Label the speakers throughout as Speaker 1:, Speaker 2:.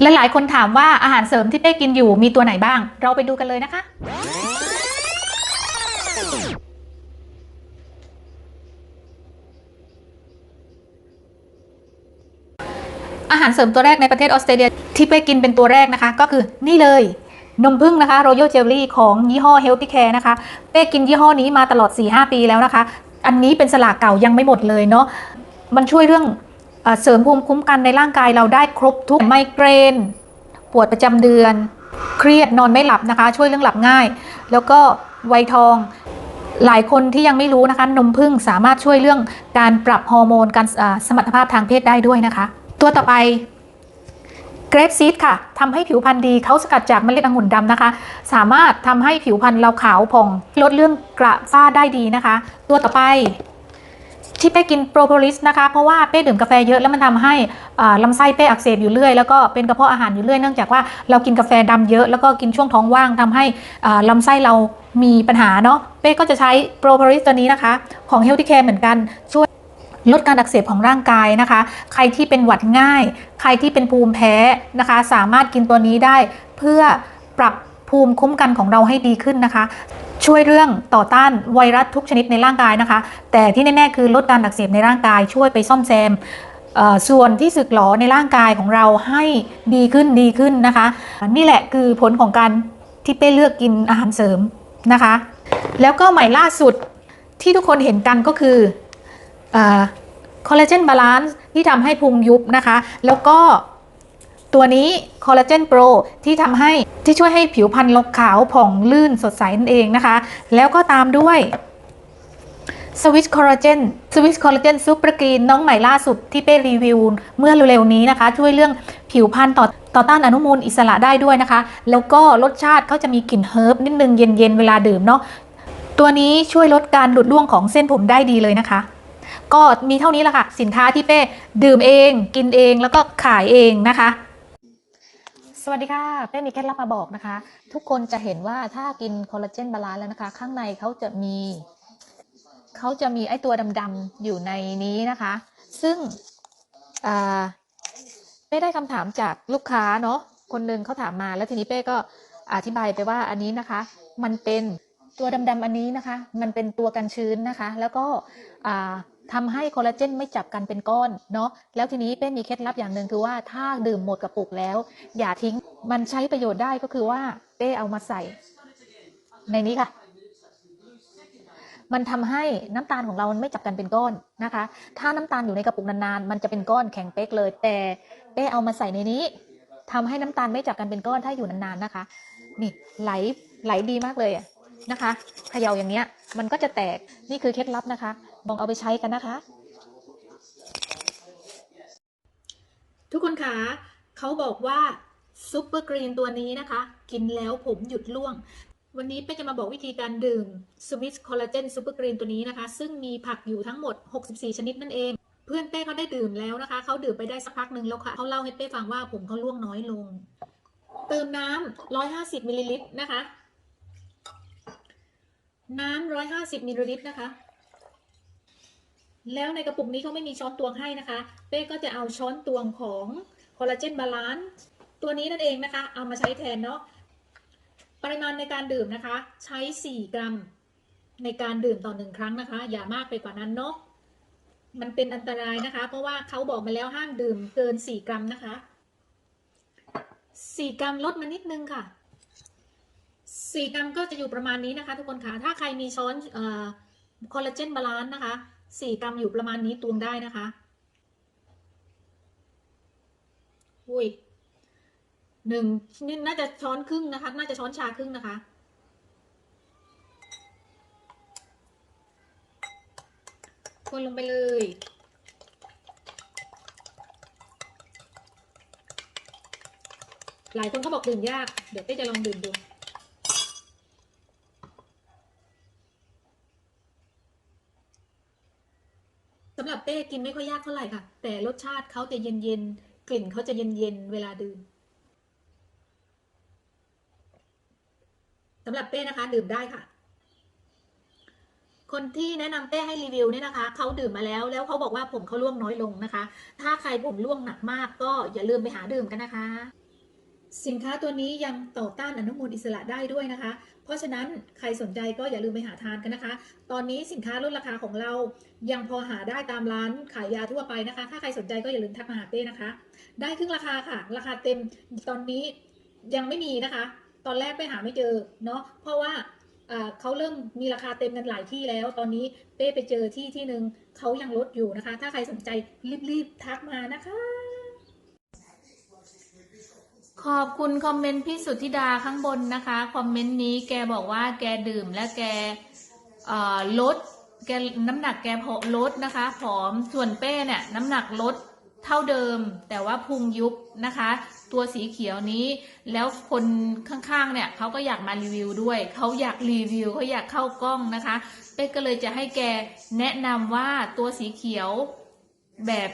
Speaker 1: และหลายคนถามว่าอาหารเสริมที่เป้กินอยู่มีตัวไหนบ้าง เราไปดูกันเลยนะคะ อาหารเสริมตัวแรกในประเทศออสเตรเลียที่เป้กินเป็นตัวแรกนะคะ ก็คือนี่เลยนมผึ้งนะคะ Royal Jelly ของยี่ห้อ Healthy Care นะคะเป้กินยี่ห้อนี้มาตลอด 4-5 ปีแล้วนะคะ อันนี้เป็นสลากเก่ายังไม่หมดเลยเนาะมันช่วยเรื่อง เสริมภูมิคุ้มกันในร่างกายเราได้ครบทุกไมเกรน ปวดประจำเดือน เครียดนอนไม่หลับนะคะ ช่วยเรื่องหลับง่าย แล้วก็ไวทองหลายคนที่ยังไม่รู้นะคะ นมผึ้งสามารถช่วยเรื่องการปรับฮอร์โมนการสมรรถภาพทางเพศได้ด้วยนะคะ ตัวต่อไปเกรปซีดค่ะทำให้ผิวพรรณดีเขาสกัดจากเมล็ดองุ่นดำนะคะ สามารถทำให้ผิวพรรณเราขาวผ่อง ลดเรื่องกระฝ้าได้ดีนะคะ ตัวต่อไป ที่เป้กินโปรโพลิสนะคะ เพราะว่าเป้ดื่มกาแฟเยอะแล้วมันทำให้อ่าลำไส้เป้อักเสบอยู่เรื่อยแล้วก็เป็นกระเพาะอาหารอยู่เรื่อยเนื่องจากว่าเรากินกาแฟดำเยอะแล้วก็กินช่วงท้องว่างทำให้อ่าลำไส้เรามีปัญหาเนาะเป้ก็จะใช้โปรโพลิสตัวนี้นะคะ ของ Healthy Care เหมือนกันช่วยลดการอักเสบของร่างกายนะคะ ใครที่เป็นหวัดง่าย ใครที่เป็นภูมิแพ้นะคะ สามารถกินตัวนี้ได้เพื่อปรับภูมิคุ้มกันของเราให้ดีขึ้นนะคะ ช่วยเรื่องต่อต้านไวรัสทุกชนิดในร่างกายนะคะ แต่ที่แน่ๆคือลดการอักเสบในร่างกายช่วยไปซ่อมแซมส่วนที่สึกหรอในร่างกายของเราให้ดีขึ้นดีขึ้นนะคะ นี่แหละคือผลของการที่เป้เลือกกินอาหารเสริมนะคะ แล้วก็ใหม่ล่าสุดที่ทุกคนเห็นกันก็คือคอลลาเจนบาลานซ์ที่ทำให้พุงยุบนะคะ แล้วก็ ตัวนี้คอลลาเจนโปรที่ทำให้ที่ช่วยให้ผิวพรรณเราขาวผ่องลื่นสดใสนั่นเองนะคะ แล้วก็ตามด้วยสวิ c คอลลาเจนสวิ c คอลลาเจนซูเปอร์กรีนน้องใหม่ล่าสุดที่เป้รีวิว เมื่อเร็วๆนี้นะคะ ช่วยเรื่องผิวพรรณต่อต่อต้านอนุมูลอิสระได้ด้วยนะคะ แล้วก็รสชาติเขาจะมีกลิ่นเฮิร์บนิดนึงเย็นๆเวลาดื่มเนาะตัวนี้ช่วยลดการหลุดร่วงของเส้นผมได้ดีเลยนะคะ ก็มีเท่านี้แหละค่ะ สินค้าที่เป้ดื่มเอง กินเองแล้วก็ขายเองนะคะ สวัสดีค่ะเป้มีเคล็ดลับมาบอกนะคะ ทุกคนจะเห็นว่าถ้ากินคอลลาเจนบาลานซ์แล้วนะคะ ข้างในเขาจะมีเขาจะมีไอตัวดำๆอยู่ในนี้นะคะ ซึ่งอ่ได้คำถามจากลูกค้าเนาะคนหนึ่งเขาถามมา แล้วทีนี้เป้ก็อธิบายไปว่าอันนี้นะคะ มันเป็นตัวดำๆอันนี้นะคะ มันเป็นตัวกันชื้นนะคะ แล้วก็ อ่าทำให้คอลลาเจนไม่จับกันเป็นก้อนเนาะแล้วทีนี้เป้มีเคล็ดลับอย่างหนึ่งคือว่าถ้าดื่มหมดกระปุกแล้ว อย่าทิ้งมันใช้ประโยชน์ได้ก็คือว่าเป้เอามาใส่ ในนี้ค่ะ มันทำให้น้ำตาลของเรามันไม่จับกันเป็นก้อนนะคะ ถ้าน้ำตาลอยู่ในกระปุกนานๆ มันจะเป็นก้อนแข็งเป๊กเลย แต่เป้เอามาใส่ในนี้ทำให้น้ำตาลไม่จับกันเป็นก้อนถ้าอยู่นานๆนะคะ นี่ไหลไหลดีมากเลยนะคะเขย่าอย่างเนี้ย มันก็จะแตกนี่คือเคล็ดลับนะคะ ลองเอาไปใช้กันนะคะ ทุกคนคะเขาบอกว่าซุปเปอร์กรีนตัวนี้นะคะ กินแล้วผมหยุดร่วง วันนี้เป้จะมาบอกวิธีการดื่มสวิสคอลลาเจนซูเปอร์กรีนตัวนี้นะคะ ซึ่งมีผักอยู่ทั้งหมด 64 ชนิดนั่นเอง เพื่อนเป้เขาได้ดื่มแล้วนะคะ เขาดื่มไปได้สักพักหนึ่งแล้วค่ะเขาเล่าให้เป้ฟังว่าผมเขาร่วงน้อยลง เติมน้ำ150มิลลิลิตรนะคะ น้ำ150มิลลิลิตรนะคะ แล้วในกระปุกนี้เขาไม่มีช้อนตวงให้นะคะ เป้ก็จะเอาช้อนตวงของคอลลาเจนบาลานซ์ตัวนี้นั่นเองนะคะ เอามาใช้แทนเนาะ ปริมาณในการดื่มนะคะ ใช้ 4 กรัม ในการดื่มต่อหนึ่งครั้งนะคะ อย่ามากไปกว่านั้นเนาะ มันเป็นอันตรายนะคะ เพราะว่าเขาบอกมาแล้วห้ามดื่มเกิน 4 กรัมนะคะ 4 กรัมลดมานิดนึงค่ะ 4 กรัมก็จะอยู่ประมาณนี้นะคะ ทุกคนคะถ้าใครมีช้อนออคอลลาเจนบาลานซ์นะคะ สี่กรัมอยู่ประมาณนี้ตวงได้นะคะอุ้ยหนึ่งนี่น่าจะช้อนครึ่งนะคะ น่าจะช้อนชาครึ่งนะคะ คนลงไปเลย หลายคนเขาบอกดื่มยาก เดี๋ยวเต้จะลองดื่มดู สำหรับเป้กินไม่ค่อยยากเท่าไหร่ค่ะ แต่รสชาติเขาจะเย็นๆ กลิ่นเขาจะเย็นๆ เวลาดื่มสำหรับเป้นะคะ ดื่มได้ค่ะ คนที่แนะนำเป้ให้รีวิวเนี่ยนะคะเขาดื่มมาแล้ว แล้วเขาบอกว่าผมเขาร่วงน้อยลงนะคะ ถ้าใครผมร่วงหนักมากก็อย่าลืมไปหาดื่มกันนะคะ สินค้าตัวนี้ยังต่อต้านอนุมูลอิสระได้ด้วยนะคะ เพราะฉะนั้นใครสนใจก็อย่าลืมไปหาทานกันนะคะ ตอนนี้สินค้าลดราคาของเรายังพอหาได้ตามร้านขายยาทั่วไปนะคะ ถ้าใครสนใจก็อย่าลืมทักมาหาเป้นะคะ ได้ครึ่งราคาค่ะ ราคาเต็มตอนนี้ยังไม่มีนะคะ ตอนแรกไปหาไม่เจอเนาะ เพราะว่าเขาเริ่มมีราคาเต็มกันหลายที่แล้ว ตอนนี้เป้ไปเจอที่ที่หนึ่งเขายังลดอยู่นะคะ ถ้าใครสนใจรีบๆทักมานะคะ ขอบคุณคอมเมนต์พี่สุทธิดาข้างบนนะคะ คอมเมนต์นี้แกบอกว่าแกดื่มและแกลด แกน้ำหนักแกพอลดนะคะผอมส่วนเป้เนี่ยน้ำหนักลดเท่าเดิม แต่ว่าพุงยุบนะคะ ตัวสีเขียวนี้ แล้วคนข้างๆเนี่ยเขาก็อยากมารีวิวด้วยเขาอยากรีวิวเขาอยากเข้ากล้องนะคะ เป้ก็เลยจะให้แกแนะนำว่าตัวสีเขียวแบบ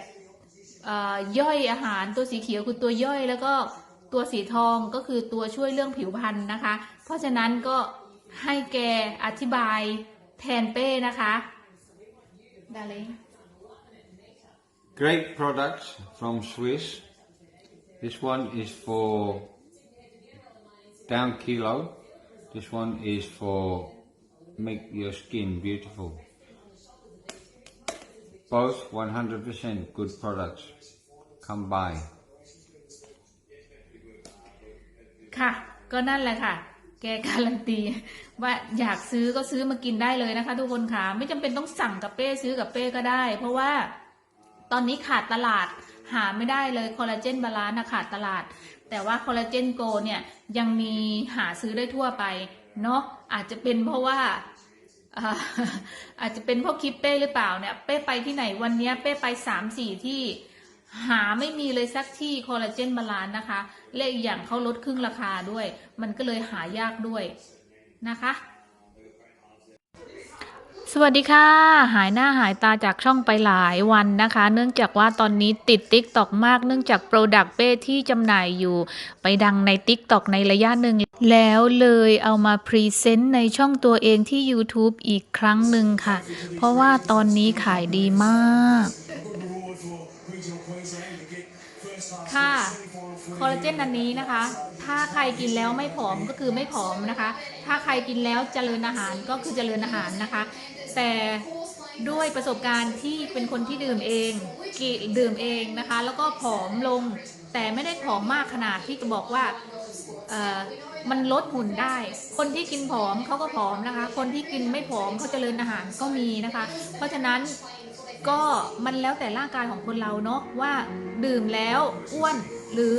Speaker 1: ย่อยอาหารตัวสีเขียวคือตัวย่อยแล้วก็ ตัวสีทองก็คือตัวช่วยเรื่องผิวพรรณนะคะ เพราะฉะนั้นก็ให้แกอธิบายแทนเป้นะคะดาเล
Speaker 2: Great products from Swiss. This one is for down kilo. This one is for make your skin beautiful. Both 100% good products. Come by.
Speaker 1: ค่ะ ก็นั่นแหละค่ะ แกการันตี ว่าอยากซื้อก็ซื้อมากินได้เลยนะคะ ทุกคนค่ะ ไม่จำเป็นต้องสั่งกับเป้ซื้อกับเป้ก็ได้ เพราะว่าตอนนี้ขาดตลาดหาไม่ได้เลยคอลลาเจนบาลานซ์นะขาดตลาด แต่ว่าคอลลาเจนโกเนี่ยยังมีหาซื้อได้ทั่วไปเนาะอาจจะเป็นเพราะว่าอาอาจจะเป็นเพราะคลิปเป้หรือเปล่าเนี่ยเป้ไปที่ไหนวันนี้เป้ไปสามสี่ที่ หาไม่มีเลยสักที่คอลลาเจนบาลานนะคะ และอีกอย่างเขาลดครึ่งราคาด้วย มันก็เลยหายากด้วยนะคะ สวัสดีค่ะ หายหน้าหายตาจากช่องไปหลายวันนะคะ เนื่องจากว่าตอนนี้ติด t ิ k t o k มากเนื่องจากโปรดักเป้ที่จำหน่ายอยู่ ไปดังใน t ิ k t o k ในระยะหนึ่งแล้วเลยเอามาพรีเซนต์ในช่องตัวเองที่ YouTube อีกครั้งหนึ่งค่ะ เพราะว่าตอนนี้ขายดีมาก ค่ะ ค อลลาเจนอันนี้นะคะ ถ้าใครกินแล้วไม่ผอมก็คือไม่ผอมนะคะ ถ้าใครกินแล้วเจริญอาหารก็คือเจริญอาหารนะคะ แต่ด้วยประสบการณ์ที่เป็นคนที่ดื่มเองกิดื่มเองนะคะ แล้วก็ผอมลง แต่ไม่ได้ผอมมากขนาดที่จะบอกว่ามันลดหุ่นได้ คนที่กินผอมเขาก็ผอมนะคะ คนที่กินไม่ผอมเขาเจริญอาหารก็มีนะคะ เพราะฉะนั้น ก็มันแล้วแต่ร่างกายของคนเราเนาะว่าดื่มแล้วอ้วนหรือ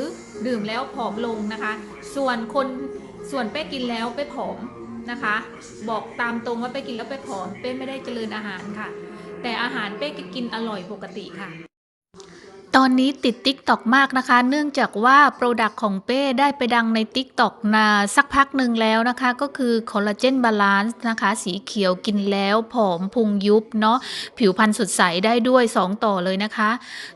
Speaker 1: ดื่มแล้วผอมลงนะคะ ส่วนคนส่วนเป้กินแล้วเป้ผอมนะคะ บอกตามตรงว่าเป้กินแล้วเป้ผอมเป้ไม่ได้เจริญอาหารค่ะ แต่อาหารเป้ก็กินอร่อยปกติค่ะ ตอนนี้ติด t ิ k t o k มากนะคะ เนื่องจากว่าโปรดักต์ของเป้ได้ไปดังใน t ิ k t o k นาสักพักหนึ่งแล้วนะคะ ก็คือคอลลาเจนบาลานซ์นะคะ สีเขียวกินแล้วผอมพุงยุบเนาะผิวพรรณสดใสได้ด้วย 2 ต่อเลยนะคะ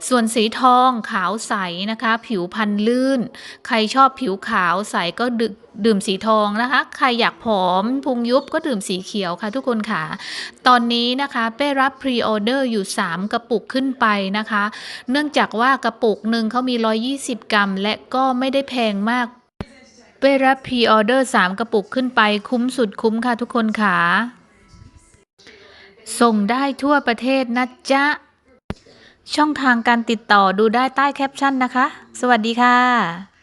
Speaker 1: ส่วนสีทองขาวใสนะคะ ผิวพรรณลื่น ใครชอบผิวขาวใสก็ดื่ม ดื่มสีทองนะคะ ใครอยากผอมพุงยุบก็ดื่มสีเขียวค่ะทุกคนค่ะ ตอนนี้นะคะเป้รับพรีออเดอร์อยู่ 3 กระปุกขึ้นไปนะคะ เนื่องจากว่ากระปุกหนึ่งเขามี 120 กรัม และก็ไม่ได้แพงมากเป้รับพรีออเดอร์3 กระปุกขึ้นไปคุ้มสุดคุ้มค่ะทุกคนค่ะ ส่งได้ทั่วประเทศนะจ๊ะ ช่องทางการติดต่อดูได้ใต้แคปชั่นนะคะ สวัสดีค่ะ